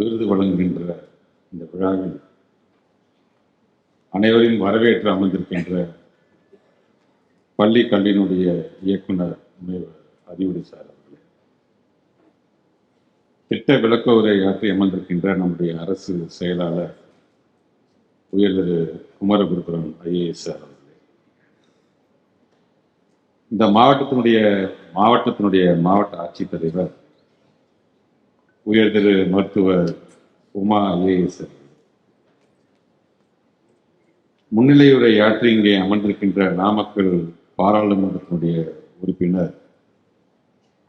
விருது வழங்குகின்ற இந்த விழாவில் அனைவரையும் வரவேற்று அமைந்திருக்கின்ற பள்ளி கல்வியினுடைய இயக்குனர் முனைவர் அறிவுரை சார் அவர்களே. திட்ட விளக்க உரை ஆற்றி அமர்ந்திருக்கின்ற நம்முடைய அரசு செயலாளர் உயர் திரு குமரகுருபுரம் ஐஏஎஸ் சார் அவர்களே. இந்த மாவட்டத்தினுடைய மாவட்டத்தினுடைய மாவட்ட ஆட்சித்தலைவர் உயர்திரு மருத்துவர் உமா ஏஎஸ் முன்னிலையுரை ஆற்றி இங்கே அமர்ந்திருக்கின்ற நாமக்கல் பாராளுமன்றத்தினுடைய உறுப்பினர்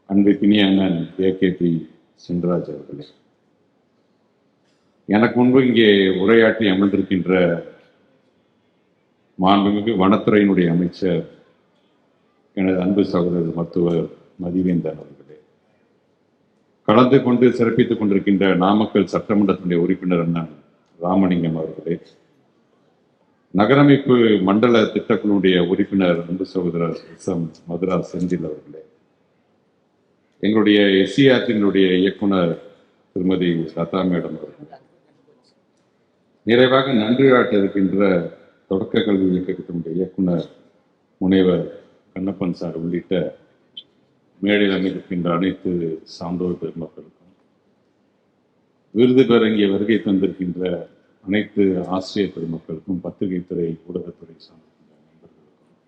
அன்பு அண்ணன் ஏ கே பி சின்ராஜ் அவர்களே. எனக்கு முன்பு இங்கே உரையாற்றி அமர்ந்திருக்கின்ற மாண்புமிகு வனத்துறையினுடைய அமைச்சர் எனது அன்பு சகோதரர் மருத்துவர் மதிவேந்தன் கலந்து கொண்டு சிறப்பித்துக் கொண்டிருக்கின்ற நாமக்கல் சட்டமன்றத்தினுடைய உறுப்பினர் அண்ணன் ராமலிங்கம் அவர்களே. நகரமைப்பு மண்டல திட்டக்குழுடைய உறுப்பினர் அன்பு சகோதரர் எஸ் எம் மதுரா செந்தில் அவர்களே. எங்களுடைய எஸ்சிஆர்டியினுடைய இயக்குனர் திருமதி லதா மேடம் அவர்களே. நிறைவாக நன்றி ஆட்ட இருக்கின்ற தொடக்க கல்வி இயக்கத்தினுடைய இயக்குனர் முனைவர் கண்ணப்பன் சார் உள்ளிட்ட மேடையில் அமைந்திருக்கின்ற அனைத்து சான்றோர் பெருமக்களுக்கும் விருது பெற இங்கே வருகை தந்திருக்கின்ற அனைத்து ஆசிரியர் பெருமக்களுக்கும் பத்திரிகை துறை ஊடகத்துறை சார்ந்திருக்கின்ற நண்பர்களுக்கும்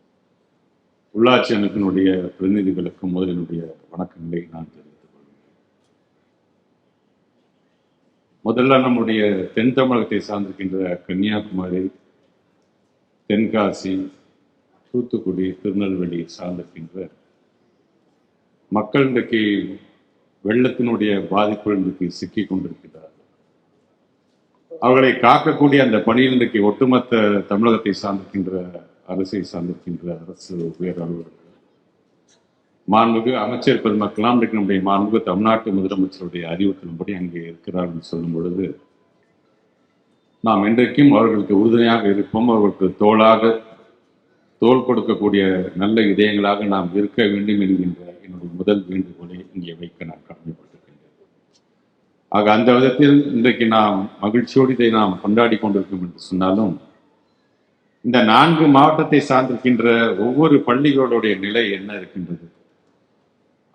உள்ளாட்சி அமைப்பினுடைய பிரதிநிதிகளுக்கும் முதலினுடைய வணக்கங்களை நான் தெரிவித்துக் கொள்கிறேன். முதல்ல நம்முடைய தென் தமிழகத்தை சார்ந்திருக்கின்ற கன்னியாகுமரி தென்காசி தூத்துக்குடி திருநெல்வேலி சார்ந்திருக்கின்ற மக்கள் இன்றைக்கு வெள்ளத்தினுடைய பாதிப்புகள் இன்றைக்கு சிக்கி கொண்டிருக்கிறார்கள். அவர்களை காக்கக்கூடிய அந்த பணியில் இன்றைக்கு ஒட்டுமொத்த தமிழகத்தை சார்ந்திருக்கின்ற அரசை சார்ந்திருக்கின்ற அரசு உயர் அலுவலர்கள் மாண்புமிகு அமைச்சர் பெருமக்கெல்லாம் இன்றைக்கு நம்முடைய மாண்புமிகு தமிழ்நாட்டு முதலமைச்சருடைய அறிவுறுத்தலின்படி அங்கே இருக்கிறார் என்று சொல்லும் பொழுது நாம் இன்றைக்கும் அவர்களுக்கு உறுதுணையாக இருப்போம். அவர்களுக்கு தோளாக தோல் கொடுக்கக்கூடிய நல்ல இதயங்களாக நாம் இருக்க வேண்டும் என்கின்ற என்னுடைய முதல் வேண்டுகோளை இங்கே வைக்க நான் கடமைப்பட்டிருக்கின்றேன். ஆக அந்த விதத்தில் இன்றைக்கு நாம் மகிழ்ச்சியோடு இதை நாம் கொண்டாடி கொண்டிருக்கோம் என்று சொன்னாலும் இந்த நான்கு மாவட்டத்தை சார்ந்திருக்கின்ற ஒவ்வொரு பள்ளிகளுடைய நிலை என்ன இருக்கின்றது?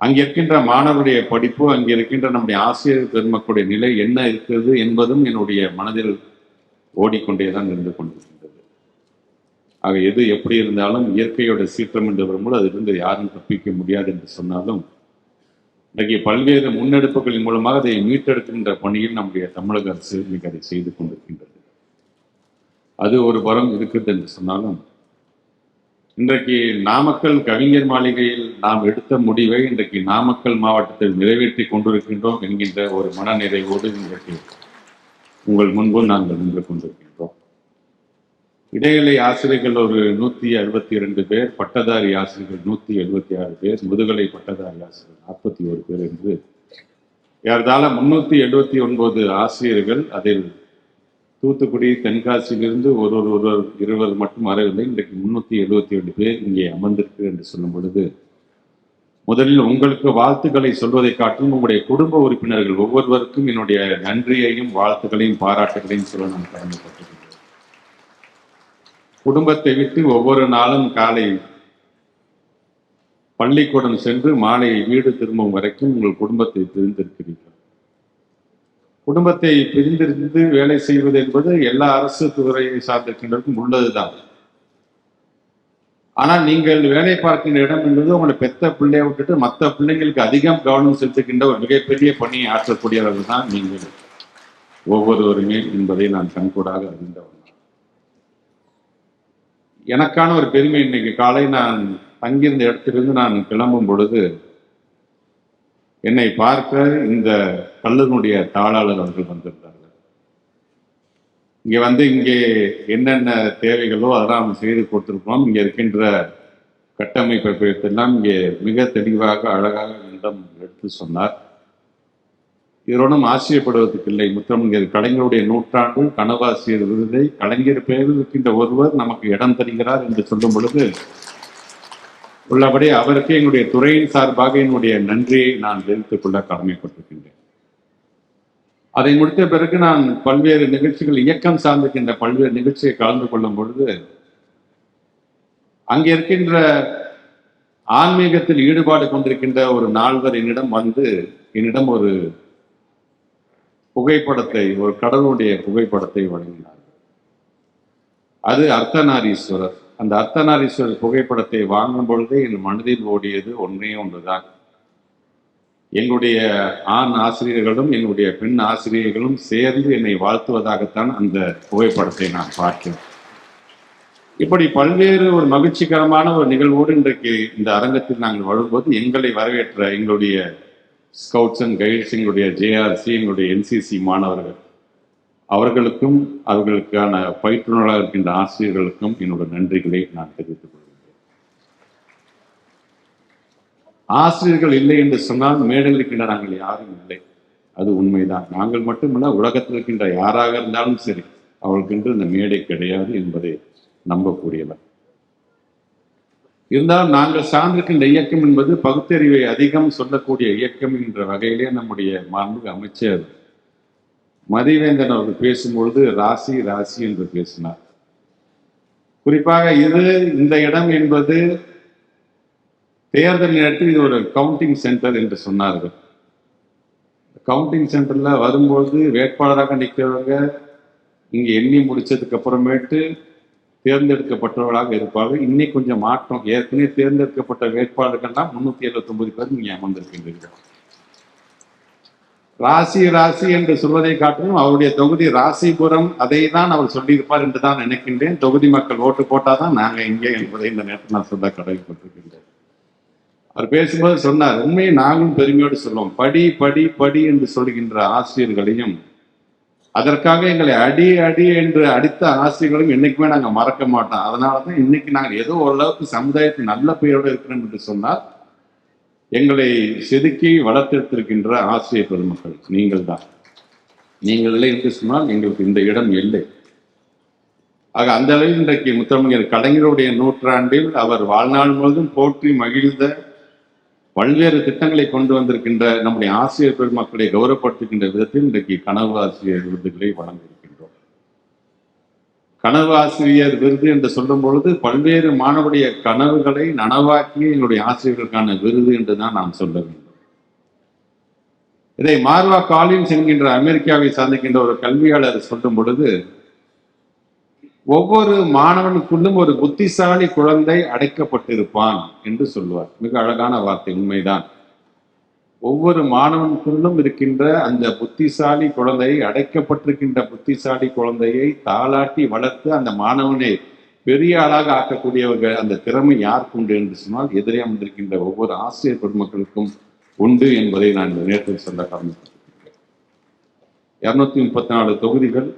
அங்கே இருக்கின்ற மாணவருடைய படிப்பு அங்கே இருக்கின்ற நம்முடைய ஆசிரியர் பெருமக்களுடைய நிலை என்ன இருக்கிறது என்பதும் என்னுடைய மனதில் ஓடிக்கொண்டே தான் இருந்து கொண்டிருக்கிறது ஆக எது எப்படி இருந்தாலும் இயற்கையோட சீற்றம் என்று வரும்போது அதிலிருந்து யாரும் தப்பிக்க முடியாது என்று சொன்னாலும் இன்றைக்கு பல்வேறு முன்னெடுப்புகளின் மூலமாக அதை மீட்டெடுக்கின்ற பணியில் நம்முடைய தமிழக அரசு இன்னைக்கு அதை செய்து கொண்டிருக்கின்றது. அது ஒரு வரம் இருக்குது என்று சொன்னாலும் இன்றைக்கு நாமக்கல் கவிஞர் மாளிகையில் நாம் எடுத்த முடிவை இன்றைக்கு நாமக்கல் மாவட்டத்தில் நிறைவேற்றி கொண்டிருக்கின்றோம் என்கின்ற ஒரு மனநிறைவோடு இன்றைக்கு உங்கள் முன்பு நாங்கள் நின்று கொண்டிருக்கின்றோம். இடைநிலை ஆசிரியர்கள் ஒரு நூற்றி அறுபத்தி இரண்டு பேர் பட்டதாரி ஆசிரியர்கள் நூற்றி எழுபத்தி ஆறு பேர் முதுகலை பட்டதாரி ஆசிரியர் நாற்பத்தி ஒரு பேர் என்று. ஏறத்தாழ முன்னூற்றி எழுபத்தி ஒன்பது ஆசிரியர்கள் அதில் தூத்துக்குடி தென்காசியிலிருந்து ஒரு ஒரு ஒருவர் இருவர் மட்டும் வரவில்லை இன்றைக்கு முன்னூற்றி எழுபத்தி ஏழு பேர் இங்கே அமர்ந்திருக்கு என்று சொல்லும் பொழுது முதலில் உங்களுக்கு வாழ்த்துக்களை சொல்வதை காட்டிலும் உங்களுடைய குடும்ப உறுப்பினர்கள் ஒவ்வொருவருக்கும் என்னுடைய நன்றியையும் வாழ்த்துக்களையும் பாராட்டுகளையும் சொல்ல நான் கடமைப்பட்டிருக்கிறேன். குடும்பத்தை விட்டு ஒவ்வொரு நாளும் காலை பள்ளிக்கூடம் சென்று மாலை வீடு திரும்பும் வரைக்கும் உங்கள் குடும்பத்தை பிரிந்திருக்கிறீர்கள். குடும்பத்தை பிரிந்திருந்து வேலை செய்வது என்பது எல்லா அரசு துறையை சார்ந்திருக்கின்றதுக்கும் உள்ளதுதான். ஆனால் நீங்கள் வேலை பார்க்கின்ற இடம் என்பது உங்களை பெத்த பிள்ளையை விட்டுட்டு மற்ற பிள்ளைங்களுக்கு அதிகம் கவனம் செலுத்துகின்ற ஒரு மிகப்பெரிய பணியை ஆற்றக்கூடியவர்கள் தான் நீங்கள். ஒவ்வொருவருமே என்பதை நான் கண்கூடாக அறிந்தவன். எனக்கான ஒரு பெருமை இன்னைக்கு காலை நான் தங்கியிருந்த இடத்திலிருந்து நான் கிளம்பும் பொழுது என்னை பார்க்க இந்த கல்லூரினுடைய தாளாளர் அவர்கள் வந்திருந்தார்கள். இங்கே வந்து இங்கே என்னென்ன தேவைகளோ அதெல்லாம் செய்து கொடுத்துருக்கோம் இங்கே இருக்கின்ற கட்டமைப்பை எல்லாம் இங்கே மிக தெளிவாக அழகாக என்னிடம் எடுத்து சொன்னார். இதனும் ஆச்சரியப்படுவதற்கு இல்லை. முத்தமிழர் கலைஞருடைய நூற்றாண்டு கனவாசியர் விருதை கலைஞர் பெயரில் இருக்கின்ற ஒருவர் நமக்கு இடம் தருகிறார் என்று சொல்லும் பொழுது உள்ளபடி அவருக்கு எங்களுடைய துறையின் சார்பாக என்னுடைய நன்றியை நான் தெரிவித்துக் கொள்ள கடமைப்பட்டிருக்கின்றேன். அதை முடித்த பிறகு நான் பல்வேறு நிகழ்ச்சிகள் இயக்கம் சார்ந்திருக்கின்ற பல்வேறு நிகழ்ச்சியை கலந்து கொள்ளும் பொழுது அங்கே இருக்கின்ற ஆன்மீகத்தில் ஈடுபாடு கொண்டிருக்கின்ற ஒரு நால்வர் என்னிடம் வந்து என்னிடம் ஒரு புகைப்படத்தை ஒரு கடவுளுடைய புகைப்படத்தை வழங்கினார். அது அர்த்தநாரீஸ்வரர். அந்த அர்த்தநாரீஸ்வரர் புகைப்படத்தை வாங்கும் பொழுதே என் மனதில் ஓடியது ஒன்றே ஒன்றுதான். எங்களுடைய ஆண் ஆசிரியர்களும் என்னுடைய பெண் ஆசிரியர்களும் சேர்ந்து என்னை வாழ்த்துவதாகத்தான் அந்த புகைப்படத்தை நான் பார்க்கிறேன் இப்படி பல்வேறு ஒரு மகிழ்ச்சிகரமான ஒரு நிகழ்வோடு இன்றைக்கு இந்த அரங்கத்தில் நாங்கள் வரும்போது எங்களை வரவேற்ற எங்களுடைய ஸ்கவுட்ஸ் அண்ட் கைட்ஸ் எங்களுடைய ஜேஆர்சி எங்களுடைய என்சிசி மாணவர்கள். அவர்களுக்கும் அவர்களுக்கான பயிற்றுநராக இருக்கின்ற ஆசிரியர்களுக்கும் என்னோட நன்றிகளை நான் தெரிவித்துக் கொள்கிறேன் ஆசிரியர்கள் இல்லை என்று சொன்னால் மேடையில் இருக்கின்ற நாங்கள் யாரும் இல்லை. அது உண்மைதான். நாங்கள் மட்டுமல்ல உலகத்தில் இருக்கின்ற யாராக இருந்தாலும் சரி அவர்களுக்கு இந்த மேடை கிடையாது என்பதை நம்பக்கூடியவர். இருந்தாலும் நாங்கள் சார்ந்திருக்கின்ற இயக்கம் என்பது பகுத்தறிவை அதிகம் சொல்லக்கூடிய இயக்கம் என்ற வகையிலே நம்முடைய மாண்பு அமைச்சர் மதிவேந்தன் அவர்கள் பேசும்பொழுது ராசி ராசி என்று பேசினார். குறிப்பாக இது இந்த இடம் என்பது தேர்தல் நேரத்தில் இது ஒரு கவுண்டிங் சென்டர் என்று சொன்னார்கள். கவுண்டிங் சென்டர்ல வரும்போது வேட்பாளராக நிற்கிறவங்க இங்கே எண்ணி முடிச்சதுக்கு அப்புறமேட்டு தேர்ந்தெடுக்கப்பட்டவர்களாக இருப்பார்கள். இன்னைக்கு கொஞ்சம் மாற்றம் ஏற்கனவே தேர்ந்தெடுக்கப்பட்ட வேட்பாளர்கள்லாம் முன்னூத்தி எழுபத்தி ஒன்பது பேர் நீங்க அமர்ந்திருக்கின்றீர்கள் ராசி ராசி என்று சொல்வதை காட்டிலும் அவருடைய தொகுதி ராசிபுரம். அதை தான் அவர் சொல்லியிருப்பார் என்று தான் நினைக்கின்றேன். தொகுதி மக்கள் ஓட்டு போட்டாதான் நாங்க இங்கே என்பதை இந்த நேரத்தில் நான் சொல்ல கடமைப்பட்டிருக்கின்றேன். அவர் பேசும்போது சொன்னார் உண்மையை நாங்களும் பெருமையோடு சொல்லுவோம். படி படி படி என்று சொல்கின்ற ஆசிரியர்களையும் அதற்காக எங்களை அடி அடி என்று அடித்த ஆசிரியர்களும் என்னைக்குமே நாங்கள் மறக்க மாட்டோம். அதனால தான் இன்னைக்கு நாங்கள் ஏதோ ஓரளவுக்கு சமுதாயத்தில் நல்ல பெயரோடு இருக்கிறோம் என்று சொன்னால் எங்களை செதுக்கி வளர்த்தெடுத்திருக்கின்ற ஆசிரியர் பெருமக்கள் நீங்கள் தான். நீங்கள் இல்லை என்று சொன்னால் எங்களுக்கு இந்த இடம் இல்லை. ஆக அந்த அளவில் இன்றைக்கு முத்தமிழர் கலைஞருடைய நூற்றாண்டில் அவர் வாழ்நாள் முழுவதும் போற்றி மகிழ்ந்த பல்வேறு திட்டங்களை கொண்டு வந்திருக்கின்ற நம்முடைய ஆசிரியர் பெருமக்களை கௌரவப்படுத்துகின்ற விதத்தில் இன்றைக்கு கனவு ஆசிரியர் விருதுகளை வழங்கியிருக்கின்றோம். கனவு ஆசிரியர் விருது என்று சொல்லும் பொழுது பல்வேறு மாணவருடைய கனவுகளை நனவாக்கிய எங்களுடைய ஆசிரியர்களுக்கான விருது என்று தான் நாம் சொல்ல வேண்டும். இதை மார்வா காலின்ஸ் என்கின்ற அமெரிக்காவை சார்ந்திருக்கின்ற ஒரு கல்வியாளர் சொல்லும் பொழுது ஒவ்வொரு மாணவனுக்குள்ளும் ஒரு புத்திசாலி குழந்தை அடைக்கப்பட்டிருப்பான் என்று சொல்லுவார். மிக அழகான வார்த்தை உண்மைதான். ஒவ்வொரு மாணவனுக்குள்ளும் இருக்கின்ற அந்த புத்திசாலி குழந்தையை அடைக்கப்பட்டிருக்கின்ற புத்திசாலி குழந்தையை தாளாட்டி வளர்த்து அந்த மாணவனை பெரிய ஆளாக ஆக்கக்கூடியவர்கள் அந்த திறமை யாருக்கு உண்டு என்று சொன்னால் எதிரே அமர்ந்திருக்கின்ற ஒவ்வொரு ஆசிரியர் பெருமக்களுக்கும் உண்டு என்பதை நான் இந்த நேரத்தில் சொல்ல காரணம் இருநூத்தி முப்பத்தி நாலு தொகுதிகள்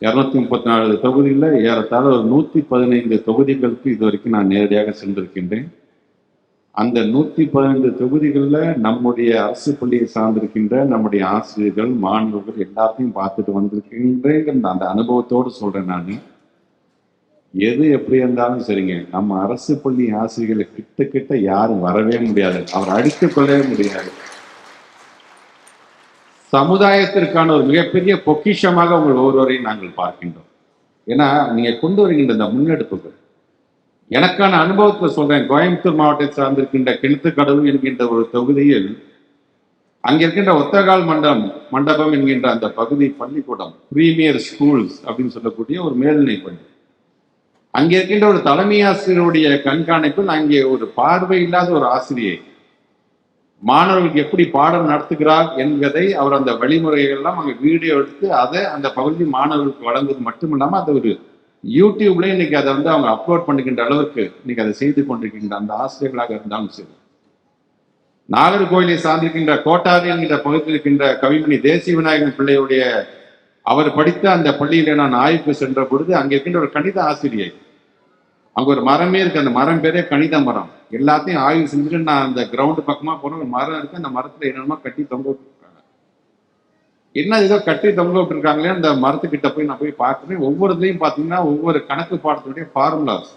இரநூத்தி முப்பத்தி நாலு தொகுதியில் ஏறத்தாழ ஒரு நூற்றி பதினைந்து தொகுதிகளுக்கு இது வரைக்கும் நான் நேரடியாக சென்றிருக்கின்றேன். அந்த நூற்றி பதினைந்து தொகுதிகளில் நம்முடைய அரசு பள்ளியை சார்ந்திருக்கின்ற நம்முடைய ஆசிரியர்கள் மாணவர்கள் எல்லாத்தையும் பார்த்துட்டு வந்திருக்கின்றேங்கிற அந்த அனுபவத்தோடு சொல்கிறேன் நான். எது எப்படி இருந்தாலும் சரிங்க நம்ம அரசு பள்ளி ஆசிரியர்களை கிட்ட கிட்ட யாரும் வரவே முடியாது. அவர் அடித்துக்கொள்ளவே முடியாது. சமுதாயத்திற்கான ஒரு மிகப்பெரிய பொக்கிஷமாக உங்கள் ஒவ்வொருவரையும் நாங்கள் பார்க்கின்றோம். ஏன்னா நீங்க கொண்டு வருகின்ற இந்த முன்னெடுப்புகள் எனக்கான அனுபவத்தை சொல்றேன் கோயம்புத்தூர் மாவட்டத்தை சார்ந்திருக்கின்ற கிணத்துக்கடவு என்கின்ற ஒரு தொகுதியில் அங்க இருக்கின்ற ஒத்தகால் மண்டபம் மண்டபம் என்கின்ற அந்த பகுதி பள்ளிக்கூடம் பிரீமியர் ஸ்கூல்ஸ் அப்படின்னு சொல்லக்கூடிய ஒரு மேல்நிலை பள்ளி. அங்கே இருக்கின்ற ஒரு தலைமை ஆசிரியருடைய கண்காணிப்பில் அங்கே ஒரு பார்வை இல்லாத ஒரு ஆசிரியை மாணவர்களுக்கு எப்படி பாடம் நடத்துகிறார் என்பதை அவர் அந்த வழிமுறைகள்லாம் அங்கே வீடியோ எடுத்து அதை அந்த பகுதி மாணவர்களுக்கு வழங்குவது மட்டும் இல்லாமல் அது ஒரு யூடியூப்ல இன்னைக்கு அதை வந்து அவங்க அப்லோட் பண்ணுகின்ற அளவுக்கு இன்னைக்கு அதை செய்து கொண்டிருக்கின்ற அந்த ஆசிரியர்களாக இருந்தாலும் சரி. நாகர்கோயிலை சார்ந்திருக்கின்ற கோட்டாரி என்கின்ற பகுதியில் இருக்கின்ற கவிமணி தேசிய விநாயகன் பிள்ளையுடைய அவர் படித்த அந்த பள்ளியில நான் ஆய்வுக்கு சென்ற பொழுது அங்கே இருக்கின்ற ஒரு கணித ஆசிரியை அங்க ஒரு மரமே இருக்கு. அந்த மரம் பேரே கணித மரம். எல்லாத்தையும் ஆய்வு செஞ்சுட்டு நான் அந்த கிரவுண்டு பக்கமா போன ஒரு மரம் இருக்கு. அந்த மரத்துல என்னென்னமோ கட்டி தொங்க விட்டுருக்காங்க. என்ன ஏதோ கட்டி தொங்க விட்டுருக்காங்களே அந்த மரத்துக்கிட்ட போய் நான் போய் பார்க்குறேன் ஒவ்வொருத்தையும் பார்த்தீங்கன்னா ஒவ்வொரு கணக்கு பாடத்தினுடைய ஃபார்முலாஸ்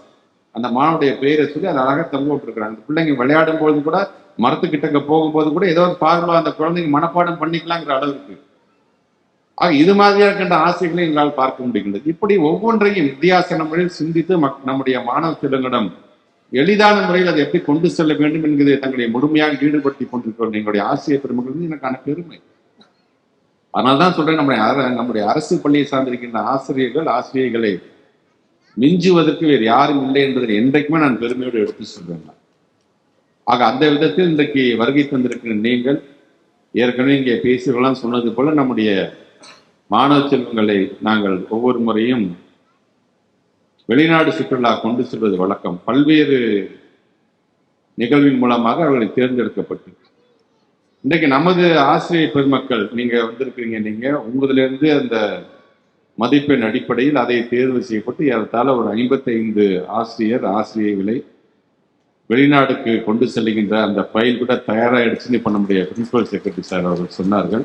அந்த மாணவனுடைய பெயரை சொல்லி அதை அழகாக தொங்க விட்டுருக்காங்க அந்த பிள்ளைங்க விளையாடும் பொழுது கூட மரத்துக்கிட்டக்க போகும்போது கூட ஏதோ ஒரு ஃபார்முலா அந்த குழந்தைங்க மனப்பாடம் பண்ணிக்கலாங்கிற அளவுக்கு. ஆக இது மாதிரியா இருக்கின்ற ஆசைகளை எங்களால் பார்க்க முடிகின்றது. இப்படி ஒவ்வொன்றையும் வித்தியாச முறையில் சிந்தித்து மக்- நம்முடைய மாணவ செல்வங்களிடம் எளிதான முறையில் அதை எப்படி கொண்டு செல்ல வேண்டும் என்கிறதை தங்களை முழுமையாக ஈடுபடுத்தி கொண்டிருக்கிற எங்களுடைய ஆசிரியர் பெருமக்கள் வந்து எனக்கான பெருமை. அதனால்தான் சொல்றேன் நம்முடைய அர- நம்முடைய அரசு பள்ளியை சார்ந்திருக்கின்ற ஆசிரியர்கள் ஆசிரியர்களை மிஞ்சுவதற்கு வேறு யாரும் இல்லை என்பதை என்றைக்குமே நான் பெருமையோடு எடுத்து சொல்றேன் ஆக அந்த விதத்தில் இன்றைக்கு வருகை தந்திருக்கிற நீங்கள் ஏற்கனவே இங்கே பேசியவர்களாம் சொன்னது போல நம்முடைய மாணவ செல்வங்களை நாங்கள் ஒவ்வொரு முறையும் வெளிநாடு சுற்றுலா கொண்டு செல்வது வழக்கம். பல்வேறு நிகழ்வின் மூலமாக அவர்களை தேர்ந்தெடுக்கப்பட்டு இன்றைக்கு நமது ஆசிரியர் பெருமக்கள் நீங்க வந்திருக்கிறீங்க நீங்க உங்களிலிருந்து அந்த மதிப்பெண் அடிப்படையில் அதை தேர்வு செய்யப்பட்டு ஏறத்தாழ ஒரு ஐம்பத்தைந்து ஆசிரியர் ஆசிரியர்களை வெளிநாடுக்கு கொண்டு செல்கின்ற அந்த ஃபைல் கூட தயாராகிடுச்சுன்னு இப்ப நம்முடைய பிரின்சிபல் செக்ரட்டரி சார் அவர்கள் சொன்னார்கள்.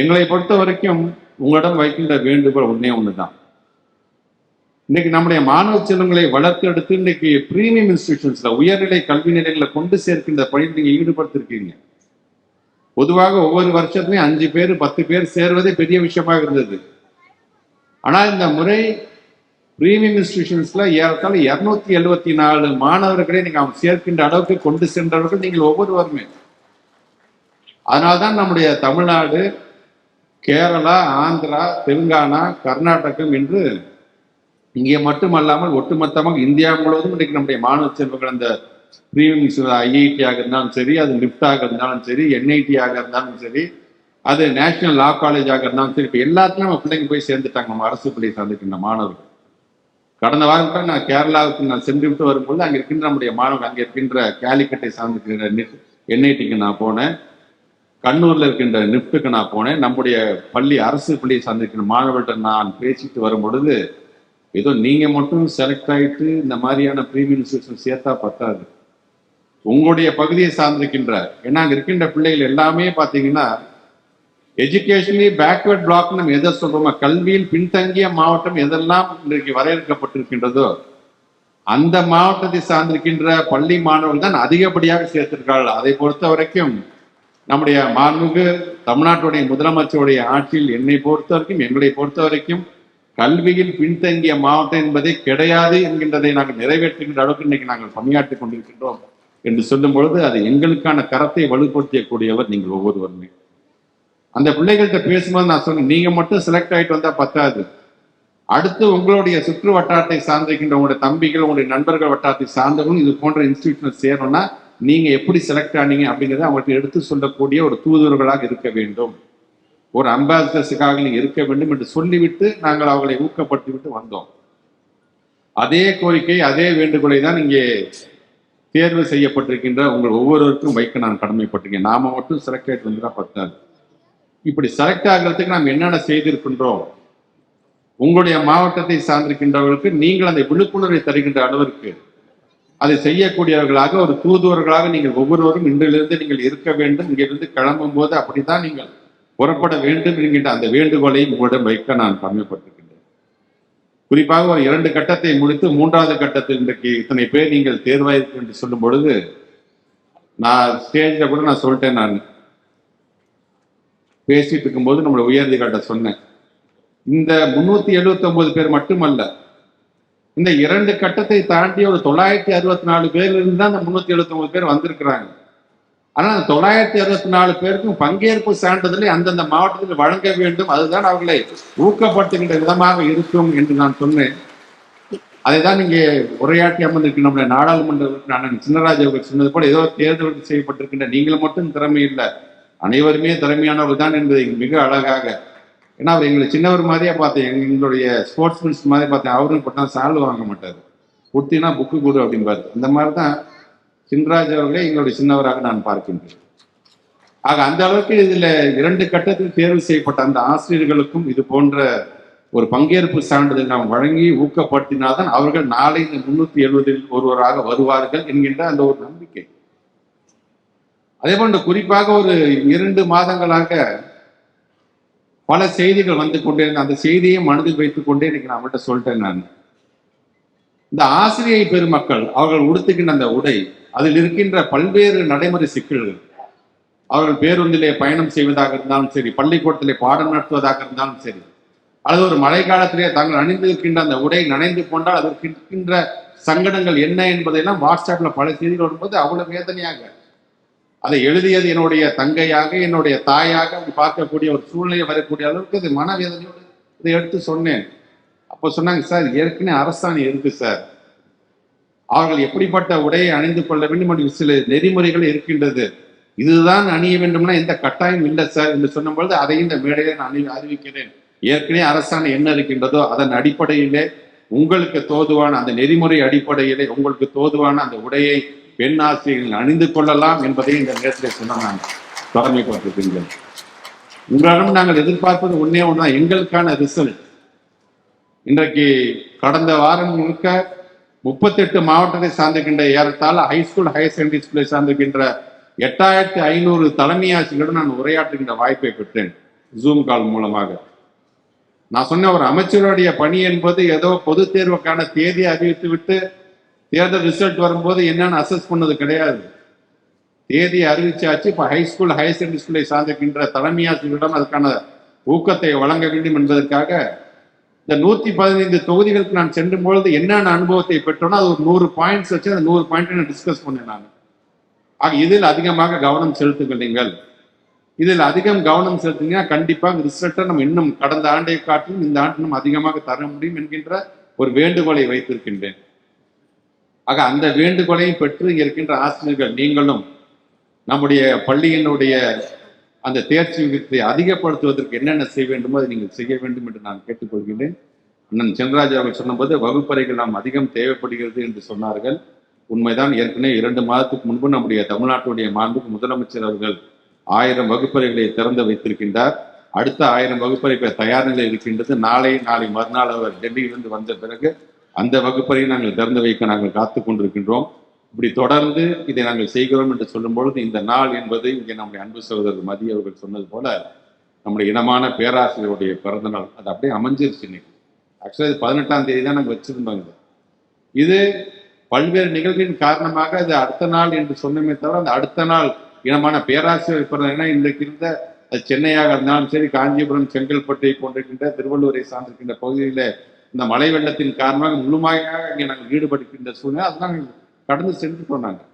எங்களை பொறுத்த வரைக்கும் உங்களிடம் வைக்கின்ற வேண்டுகோள் ஒன்று தான் இன்னைக்கு நம்முடைய மாணவ செல்வங்களை வளர்த்தெடுத்து இன்னைக்கு பிரீமியம் இன்ஸ்டிடியூஷன்ஸ்ல உயர்நிலை கல்வி நிலைகளை கொண்டு சேர்க்கின்ற பணியில் நீங்க ஈடுபடுத்திருக்கீங்க. பொதுவாக ஒவ்வொரு வருஷத்துலயும் அஞ்சு பேர் பத்து பேர் சேர்வதே பெரிய விஷயமாக இருந்தது. ஆனா இந்த முறை பிரீமியம் இன்ஸ்டிடியூஷன்ஸ்ல ஏறத்தாழ இருநூத்தி எழுபத்தி நாலு மாணவர்களை நீங்க அவங்க சேர்க்கின்ற அளவுக்கு கொண்டு சென்றவர்கள் நீங்கள் ஒவ்வொருவருமே. அதனால்தான் நம்முடைய தமிழ்நாடு கேரளா ஆந்திரா தெலுங்கானா கர்நாடகம் என்று இங்கே மட்டுமல்லாமல் ஒட்டுமொத்தமாக இந்தியா முழுவதும் இன்றைக்கு நம்முடைய மாணவ செல்வங்கள் அந்த பிரீமியம் ஐஐடியாக இருந்தாலும் சரி அது லிப்டாக இருந்தாலும் சரி என்ஐடியாக இருந்தாலும் சரி அது நேஷனல் லா காலேஜாக இருந்தாலும் சரி இப்போ எல்லாத்துலையும் நம்ம பிள்ளைங்க போய் சேர்ந்துட்டாங்க நம்ம அரசு பள்ளியை சார்ந்திருக்கின்ற மாணவர்கள். கடந்த வாரம் கூட நான் கேரளாவுக்கு நான் சென்று விட்டு வரும்பொழுது அங்கே இருக்கின்ற நம்முடைய மாணவர்கள் அங்கே இருக்கின்ற கேலிக்கட்டை சார்ந்திருக்கின்ற என்ஐடிக்கு நான் போனேன். கண்ணூர்ல இருக்கின்ற நிப்டுக்கு நான் போனேன். நம்முடைய பள்ளி அரசு பள்ளியை சார்ந்திருக்கிற மாணவர்கள்ட்ட நான் பேசிட்டு வரும் பொழுது ஏதோ நீங்க மட்டும் செலக்ட் ஆயிட்டு இந்த மாதிரியான பிரீமியம் இன்ஸ்டியூஷன் சேர்த்தா பத்தாது. உங்களுடைய பகுதியை சார்ந்திருக்கின்ற ஏன்னா அங்க இருக்கின்ற பிள்ளைகள் எல்லாமே பாத்தீங்கன்னா எஜுகேஷனலி பேக்வர்ட் பிளாக் நம்ம எதை சொல்றோமோ கல்வியில் பின்தங்கிய மாவட்டம் எதெல்லாம் இன்றைக்கு வரையறுக்கப்பட்டிருக்கின்றதோ அந்த மாவட்டத்தை சார்ந்திருக்கின்ற பள்ளி மாணவர்கள் தான் அதிகப்படியாக சேர்த்திருக்கிறார்கள். அதை பொறுத்த வரைக்கும் நம்முடைய மாண்புமிகு தமிழ்நாட்டுடைய முதலமைச்சருடைய ஆட்சியில் என்னை பொறுத்த வரைக்கும் எங்களை பொறுத்த வரைக்கும் கல்வியில் பின்தங்கிய மாவட்டம் என்பதே கிடையாது என்கின்றதை நாங்கள் நிறைவேற்றுகின்ற அளவுக்கு இன்னைக்கு நாங்கள் பணியாற்றிக் கொண்டிருக்கின்றோம் என்று சொல்லும் பொழுது அது எங்களுக்கான கரத்தை வலுப்படுத்தக்கூடியவர் நீங்கள் ஒவ்வொருவருமே. அந்த பிள்ளைகள்கிட்ட பேசும்போது நான் சொன்னேன் நீங்க மட்டும் செலக்ட் ஆகிட்டு வந்தா பத்தாது. அடுத்து உங்களுடைய சுற்று வட்டாரத்தை சார்ந்திருக்கின்ற உங்களுடைய தம்பிகள் உங்களுடைய நண்பர்கள் வட்டாரத்தை சார்ந்தவங்களும் இது போன்ற இன்ஸ்டிடியூஷன் சேரணும்னா நீங்க எப்படி செலக்ட் ஆனீங்க அப்படிங்கறத அவங்களுக்கு எடுத்து சொல்லக்கூடிய ஒரு தூதுவர்களாக இருக்க வேண்டும். ஒரு அம்பாசிடர்ஸுக்காக நீங்க இருக்க வேண்டும் என்று சொல்லிவிட்டு நாங்கள் அவர்களை ஊக்கப்படுத்தி விட்டு வந்தோம். அதே கோரிக்கை அதே வேண்டுகோளை தான் இங்கே தேர்வு செய்யப்பட்டிருக்கின்ற உங்கள் ஒவ்வொருவருக்கும் வைக்க நான் கடமைப்பட்டிருக்கேன். நாம மட்டும் செலக்ட் ஆகிட்டு வந்துட்டா பத்தாது. இப்படி செலக்ட் ஆகிறதுக்கு நாம் என்னென்ன செய்திருக்கின்றோம்? உங்களுடைய மாவட்டத்தை சார்ந்திருக்கின்றவர்களுக்கு நீங்கள் அந்த விழிப்புணர்வை தருகின்ற அளவிற்கு அதை செய்யக்கூடியவர்களாக ஒரு தூதுவர்களாக நீங்கள் ஒவ்வொருவரும் இன்றிலிருந்து நீங்கள் இருக்க வேண்டும். இங்கிருந்து கிளம்பும் போது அப்படித்தான் நீங்கள் புறப்பட வேண்டும் என்கின்ற அந்த வேண்டுகோளை உங்களிடம் வைக்க நான் கடமைப்பட்டிருக்கின்றேன். குறிப்பாக ஒரு இரண்டு கட்டத்தை முடித்து மூன்றாவது கட்டத்தில் இன்றைக்கு இத்தனை பேர் நீங்கள் தேர்வாயிருக்கு என்று சொல்லும் பொழுது நான் ஸ்டேஜில் கூட நான் சொல்லிட்டேன் நான். பேசிட்டு இருக்கும்போது நம்மளுடைய உயர்திகாட்ட சொன்னேன். இந்த முன்னூத்தி எழுபத்தி ஒன்பது பேர் மட்டுமல்ல இந்த இரண்டு கட்டத்தை தாண்டி ஒரு தொள்ளாயிரத்தி அறுபத்தி நாலு பேர்லேருந்து தான் அந்த முன்னூத்தி எழுபத்தொம்பது பேர் வந்திருக்கிறாங்க. ஆனால் அந்த தொள்ளாயிரத்தி அறுபத்தி நாலு பேருக்கும் பங்கேற்பு சான்றிதழை அந்தந்த மாவட்டத்தில் வழங்க வேண்டும். அதுதான் அவர்களை ஊக்கப்படுத்துகின்ற விதமாக இருக்கும் என்று நான் சொன்னேன். அதை தான் இங்கே உரையாற்றி அமர்ந்திருக்கிற நம்முடைய நாடாளுமன்ற உறுப்பினர் அண்ணன் சின்னராஜ் அவர்கள் சொன்னது போல ஏதோ தேர்தல் செய்யப்பட்டிருக்கின்ற நீங்கள் மட்டும் திறமை இல்லை. அனைவருமே திறமையானவர் தான் என்பதை மிக அழகாக ஏன்னா அவர் எங்களை சின்னவர் மாதிரியே பார்த்தேன் எங்களுடைய ஸ்போர்ட்ஸ் மேன்ஸ் மாதிரி பார்த்தேன் அவரும் போட்டா சால்வ் வாங்க மாட்டார். கொடுத்தீங்கன்னா புக்கு கொடு அப்படிம்பாரு. அந்த மாதிரி தான் சின்ராஜ் அவர்களே எங்களுடைய சின்னவராக நான் பார்க்கின்றேன். ஆக அந்த அளவுக்கு இதில் இரண்டு கட்டத்தில் தேர்வு செய்யப்பட்ட அந்த ஆசிரியர்களுக்கும் இது போன்ற ஒரு பங்கேற்பு சான்றிதழ் நாம் வழங்கி ஊக்கப்படுத்தினால்தான் அவர்கள் நாளை இந்த முன்னூத்தி எழுபதில் ஒருவராக வருவார்கள் என்கின்ற அந்த ஒரு நம்பிக்கை. அதே போன்று குறிப்பாக ஒரு இரண்டு மாதங்களாக பல செய்திகள் வந்து கொண்டே அந்த செய்தியை மனதில் வைத்துக் கொண்டே இன்னைக்கு நான் அவங்கள்ட்ட சொல்லிட்டேன் நான். இந்த ஆசிரியை பெருமக்கள் அவர்கள் உடுத்துகின்ற அந்த உடை அதில் இருக்கின்ற பல்வேறு நடைமுறை சிக்கல்கள். அவர்கள் பேருந்திலே பயணம் செய்வதாக இருந்தாலும் சரி பள்ளிக்கூடத்திலே பாடம் நடத்துவதாக இருந்தாலும் சரி அல்லது ஒரு மழை காலத்திலே தாங்கள் அணிந்திருக்கின்ற அந்த உடை நனைந்து கொண்டால் அதற்கு இருக்கின்ற சங்கடங்கள் என்ன என்பதையெல்லாம் வாட்ஸ்அப்ல பல செய்திகள் வரும்போது அவ்வளவு வேதனையாக அதை எழுதியது என்னுடைய தங்கையாக என்னுடைய தாயாக அப்படி பார்க்கக்கூடிய ஒரு சூழ்நிலை வரக்கூடிய அளவுக்கு அது மனவேதனையோடு இதை எடுத்து சொன்னேன். அப்போ சொன்னாங்க சார் ஏற்கனவே அரசாணை இருக்கு சார். அவர்கள் எப்படிப்பட்ட உடையை அணிந்து கொள்ள வேண்டும் என்று சில நெறிமுறைகள் இருக்கின்றது. இதுதான் அணிய வேண்டும்னா எந்த கட்டாயம் இல்லை சார் என்று சொன்னபொழுது அதை இந்த மேடையில நான் அணி அறிவிக்கிறேன். ஏற்கனவே அரசாணை என்ன இருக்கின்றதோ அதன் அடிப்படையிலே உங்களுக்கு தோதுவான அந்த நெறிமுறை அடிப்படையிலே உங்களுக்கு தோதுவான அந்த உடையை பெண் ஆசிரியர்கள் அணிந்து கொள்ளலாம் என்பதை இந்த நேரத்தில் சொன்ன நான் தொடர்மைப்பட்டிருக்கின்றேன் உங்களிடம் நாங்கள் எதிர்பார்ப்பது ஒன்னே ஒன்றுதான். எங்களுக்கான ரிசல்ட் இன்றைக்கு கடந்த வாரம் முழுக்க முப்பத்தெட்டு மாவட்டத்தை சார்ந்திருக்கின்ற ஏறத்தாழ ஹைஸ்கூல் ஹையர் செகண்டரி ஸ்கூலை சார்ந்திருக்கின்ற எட்டாயிரத்தி ஐநூறு தலைமை ஆசிரியர்களுடன் நான் உரையாற்றுகின்ற வாய்ப்பை பெற்றேன். ஜூம் கால் மூலமாக. நான் சொன்ன ஒரு அமைச்சருடைய பணி என்பது ஏதோ பொது தேர்வுக்கான தேதியை அறிவித்து விட்டு தேர்தல் ரிசல்ட் வரும்போது என்னன்னு அசஸ் பண்ணது கிடையாது. தேதியை அறிவிச்சாச்சு இப்போ ஹைஸ்கூல் ஹையர் செகண்டரி ஸ்கூலை சார்ந்திருக்கின்ற தலைமை ஆசிரியர்களிடம் அதுக்கான ஊக்கத்தை வழங்க வேண்டும் என்பதற்காக இந்த நூத்தி பதினைந்து தொகுதிகளுக்கு நான் சென்றும் பொழுது என்னென்ன அனுபவத்தை பெற்றோனோ அது ஒரு நூறு பாயிண்ட்ஸ் வச்சு அந்த நூறு பாயிண்ட் நான் டிஸ்கஸ் பண்ணேன் நான். ஆக இதில் அதிகமாக கவனம் செலுத்துங்கள் நீங்கள். இதில் அதிகம் கவனம் செலுத்தினீங்கன்னா கண்டிப்பாக ரிசல்ட்டை நம்ம இன்னும் கடந்த ஆண்டை காட்டிலும் இந்த ஆண்டு நம்ம அதிகமாக தர முடியும் என்கின்ற ஒரு வேண்டுகோளை வைத்திருக்கின்றேன். ஆக அந்த வேண்டுகோளையும் பெற்று இருக்கின்ற ஆசிரியர்கள் நீங்களும் நம்முடைய பள்ளியினுடைய அந்த தேர்ச்சி விகிதத்தை அதிகப்படுத்துவதற்கு என்னென்ன செய்ய வேண்டுமோ அதை நீங்கள் செய்ய வேண்டும் என்று நான் கேட்டுக்கொள்கிறேன் அண்ணன் சென்ராஜ் அவர்கள் சொன்னபோது வகுப்பறைகள் நாம் அதிகம் தேவைப்படுகிறது என்று சொன்னார்கள். உண்மைதான் ஏற்கனவே இரண்டு மாதத்துக்கு முன்பு நம்முடைய தமிழ்நாட்டுடைய மாண்புக்கு முதலமைச்சர் அவர்கள் ஆயிரம் வகுப்பறைகளை திறந்து வைத்திருக்கின்றார். அடுத்த ஆயிரம் வகுப்பறைகள் தயார் நிலை இருக்கின்றது. நாளை நாளை மறுநாள் அவர் டெல்லியிலிருந்து வந்த பிறகு அந்த வகுப்பறையை நாங்கள் திறந்து வைக்க நாங்கள் காத்து கொண்டிருக்கின்றோம். இப்படி தொடர்ந்து இதை நாங்கள் செய்கிறோம் என்று சொல்லும் பொழுது இந்த நாள் என்பது இங்கே நம்முடைய அன்பு சகோதரர் மதி அவர்கள் சொன்னது போல நம்முடைய இனமான பேராசிரியருடைய பிறந்த நாள். அது அப்படியே அமைஞ்சிருச்சு இன்னைக்கு. ஆக்சுவலாக இது பதினெட்டாம் தேதி தான் நாங்கள் வச்சிருந்தோம் இது. இது பல்வேறு நிகழ்வின் காரணமாக இது அடுத்த நாள் என்று சொன்னமே தவிர அந்த அடுத்த நாள் இனமான பேராசிரியர் பிறந்த இன்றைக்கு இருந்த சென்னையாக இருந்தாலும் சரி காஞ்சிபுரம் செங்கல்பட்டை போன்றிருக்கின்ற திருவள்ளூரை சார்ந்திருக்கின்ற பகுதியில இந்த மழை வெள்ளத்தின் காரணமாக முழுமையாக இங்கே நாங்கள் ஈடுபடுகின்ற சூழ்நிலை அதுதான் கடந்து சென்றுட்டோம் நாங்கள்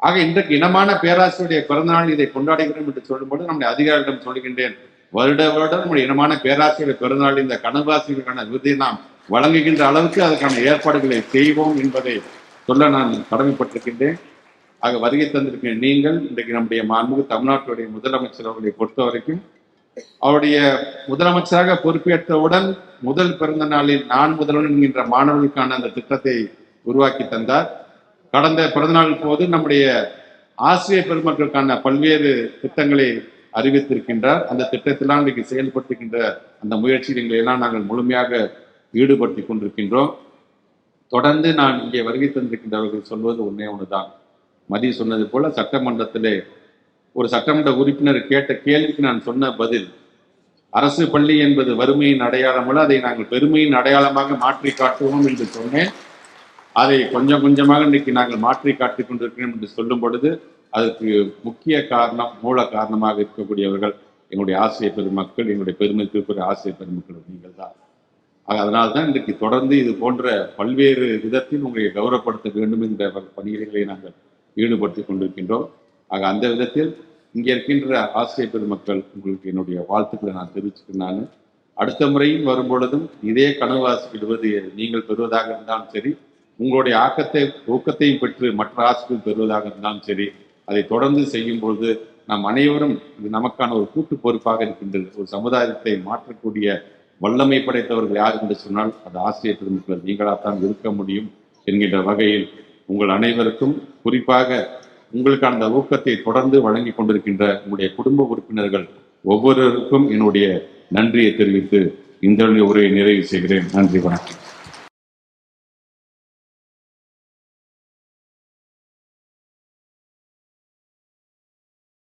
ஆக இன்றைக்கு இனமான பேராசிரியருடைய பிறந்தநாள் இதை கொண்டாடுகிறோம் என்று சொல்லும்போது நம்முடைய அதிகாரிகளிடம் சொல்கின்றேன் வருட வருடம் நம்முடைய இனமான பேராசிரியர் பிறந்தநாள் இந்த கனவாசிரியருக்கான விருதை நாம் வழங்குகின்ற அளவுக்கு அதற்கான ஏற்பாடுகளை செய்வோம் என்பதை சொல்ல நான் கடமைப்பட்டிருக்கின்றேன். ஆக வருகை தந்திருக்கிற நீங்கள் இன்றைக்கு நம்முடைய மாண்புக்கு தமிழ்நாட்டுடைய முதலமைச்சர் அவர்களை பொறுத்த வரைக்கும் அவருடைய முதலமைச்சராக பொறுப்பேற்றவுடன் முதல் பிறந்த நாளில் நான் முதல்வன் என்கின்ற மாணவர்களுக்கான அந்த திட்டத்தை உருவாக்கி தந்தார். கடந்த பிறந்தநாள் போது நம்முடைய ஆசிரியர் பெருமக்களுக்கான பல்வேறு திட்டங்களை அறிவித்திருக்கின்றார். அந்த திட்டத்திலாம் இன்றைக்கு செயல்படுத்துகின்ற அந்த முயற்சிகளை எல்லாம் நாங்கள் முழுமையாக ஈடுபடுத்தி கொண்டிருக்கின்றோம். தொடர்ந்து நான் இங்கே வருகை தந்திருக்கின்றவர்கள் சொல்வது ஒன்றே ஒன்றுதான் மதி சொன்னது போல சட்டமன்றத்திலே ஒரு சட்டமன்ற உறுப்பினர் கேட்ட கேள்விக்கு நான் சொன்ன பதில் அரசு பள்ளி என்பது வறுமையின் அடையாளம் அல்ல அதை நாங்கள் பெருமையின் அடையாளமாக மாற்றி காட்டுவோம் என்று சொன்னேன். அதை கொஞ்சம் கொஞ்சமாக இன்றைக்கு நாங்கள் மாற்றி காட்டிக் கொண்டிருக்கிறோம் என்று சொல்லும் பொழுது அதற்கு முக்கிய காரணம் மூல காரணமாக இருக்கக்கூடியவர்கள் எங்களுடைய ஆசிரியர் பெருமக்கள் எங்களுடைய பெருமைக்குரிய ஆசிரியர் பெருமக்கள் நீங்கள் தான். ஆக தான் இன்றைக்கு தொடர்ந்து இது போன்ற பல்வேறு விதத்தில் உங்களை கௌரவப்படுத்த வேண்டும் என்ற பணிகளை நாங்கள் ஈடுபடுத்திக் கொண்டிருக்கின்றோம். ஆக அந்த விதத்தில் இங்கே இருக்கின்ற ஆசிரியர் பெருமக்கள் உங்களுக்கு என்னுடைய வாழ்த்துக்களை நான் தெரிவிச்சுக்கிறேன் நான். அடுத்த முறையும் வரும்பொழுதும் இதே கனவு ஆசிரியர் நீங்கள் பெறுவதாக இருந்தாலும் சரி உங்களுடைய ஆக்கத்தை ஊக்கத்தையும் பெற்று மற்ற ஆசிரியர்கள் பெறுவதாக இருந்தாலும் சரி அதை தொடர்ந்து செய்யும் பொழுது நாம் அனைவரும் இது நமக்கான ஒரு கூட்டு பொறுப்பாக இருக்கின்றது. ஒரு சமுதாயத்தை மாற்றக்கூடிய வல்லமை படைத்தவர்கள் யார் என்று சொன்னால் அது ஆசிரியர் பெருமக்கள் நீங்களாகத்தான் இருக்க முடியும் என்கின்ற வகையில் உங்கள் அனைவருக்கும் குறிப்பாக உங்களுக்கான அந்த ஊக்கத்தை தொடர்ந்து வழங்கி கொண்டிருக்கின்ற உங்களுடைய குடும்ப உறுப்பினர்கள் ஒவ்வொருவருக்கும் என்னுடைய நன்றியை தெரிவித்து இந்த உரையை நிறைவு செய்கிறேன். நன்றி வணக்கம்.